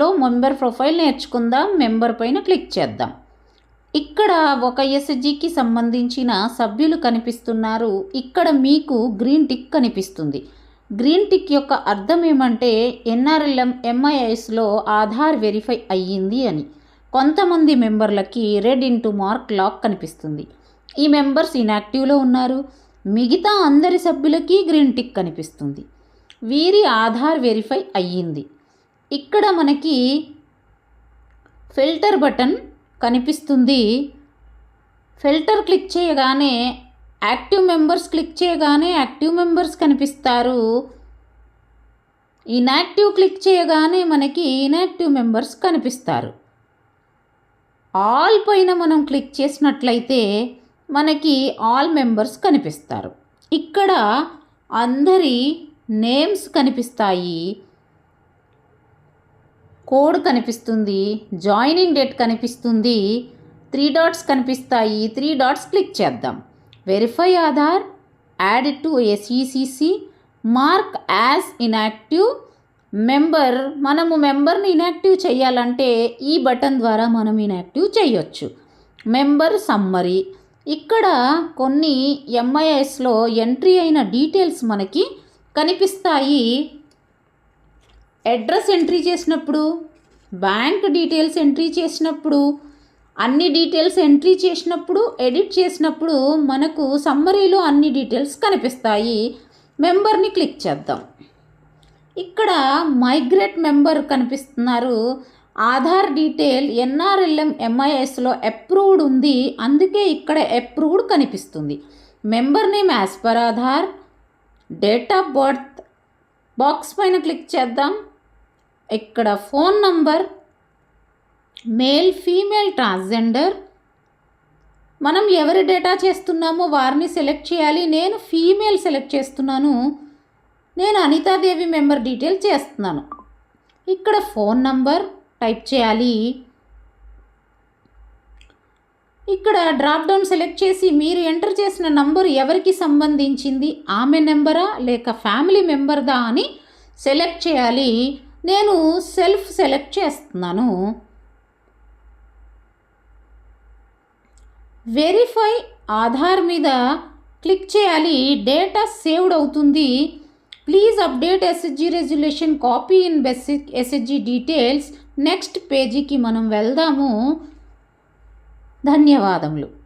లో member profile నేర్చుకుందాం member పైన క్లిక్ చేద్దాం. ఇక్కడ ఒక ఎస్జికి సంబంధించిన సభ్యులు కనిపిస్తున్నారు. ఇక్కడ మీకు గ్రీన్ టిక్ కనిపిస్తుంది. గ్రీన్ టిక్ యొక్క అర్థం ఏమంటే ఎన్ఆర్ఎల్ఎం ఎంఐఎస్లో ఆధార్ వెరిఫై అయ్యింది అని. కొంతమంది మెంబర్లకి రెడ్ ఇంటూ మార్క్ లాక్ కనిపిస్తుంది. ఈ మెంబర్స్ ఇన్యాక్టివ్లో ఉన్నారు. మిగతా అందరి సభ్యులకి గ్రీన్ టిక్ కనిపిస్తుంది. వీరి ఆధార్ వెరిఫై అయ్యింది. ఇక్కడ మనకి ఫిల్టర్ బటన్ కనిపిస్తుంది. ఫిల్టర్ క్లిక్ చేయగానే యాక్టివ్ మెంబర్స్ క్లిక్ చేయగానే యాక్టివ్ మెంబర్స్ కనిపిస్తారు. ఇన్యాక్టివ్ క్లిక్ చేయగానే మనకి ఇన్యాక్టివ్ మెంబర్స్ కనిపిస్తారు. ఆల్ పైన మనం క్లిక్ చేసినట్లయితే మనకి ఆల్ మెంబర్స్ కనిపిస్తారు. ఇక్కడ అందరి నేమ్స్ కనిపిస్తాయి. కోడ్ కనిపిస్తుంది జాయినింగ్ డేట్ కనిపిస్తుంది త్రీ డాట్స్ కనిపిస్తాయి త్రీ డాట్స్ క్లిక్ చేద్దాం. Verify Aadhaar add to SECC mark as inactive member మనము మెంబర్ని ఇన్యాక్టివ్ చేయాలంటే ఈ బటన్ ద్వారా మనం ఇన్యాక్టివ్ చేయొచ్చు. మెంబర్ సమ్మరీ ఇక్కడ కొన్ని ఎంఐఎస్లో ఎంట్రీ అయిన డీటెయిల్స్ మనకి కనిపిస్తాయి. అడ్రస్ ఎంట్రీ చేసినప్పుడు బ్యాంక్ డీటెయిల్స్ ఎంట్రీ చేసినప్పుడు అన్ని డీటెయిల్స్ ఎంట్రీ చేసినప్పుడు ఎడిట్ చేసినప్పుడు మనకు సమ్మరీలో అన్ని డీటెయిల్స్ కనిపిస్తాయి. మెంబర్ని క్లిక్ చేద్దాం. ఇక్కడ మైగ్రేట్ మెంబర్ కనిపిస్తున్నారు. ఆధార్ డీటెయిల్ ఎన్ఆర్ఎల్ఎం ఎంఐఎస్లో అప్రూవ్డ్ ఉంది. అందుకే ఇక్కడ అప్రూవ్డ్ కనిపిస్తుంది. Member name as per Aadhaar date of birth box పైన క్లిక్ చేద్దాం. ఇక్కడ phone number male female transgender. మనం ఎవరి డేటా చేస్తున్నామో వారిని సెలెక్ట్ చేయాలి. నేను ఫీమేల్ సెలెక్ట్ చేస్తున్నాను. నేను అనితాదేవి మెంబర్ డీటెయిల్ చేస్తున్నాను. ఇక్కడ ఫోన్ నంబర్ టైప్ చేయాలి. ఇక్కడ డ్రాప్ డౌన్ సెలెక్ట్ చేసి మీరు ఎంటర్ చేసిన నంబర్ ఎవరికి సంబంధించింది? ఆమె నెంబరా లేక ఫ్యామిలీ మెంబర్దా అని సెలెక్ట్ చేయాలి. నేను సెల్ఫ్ సెలెక్ట్ చేస్తున్నాను. వెరిఫై ఆధార్ మీద క్లిక్ చేయాలి. డేటా సేవ్డ్ అవుతుంది. Please update SHG resolution copy in basic SHG details. Next పేజీకి మనం వెళ్దాము. ధన్యవాదములు.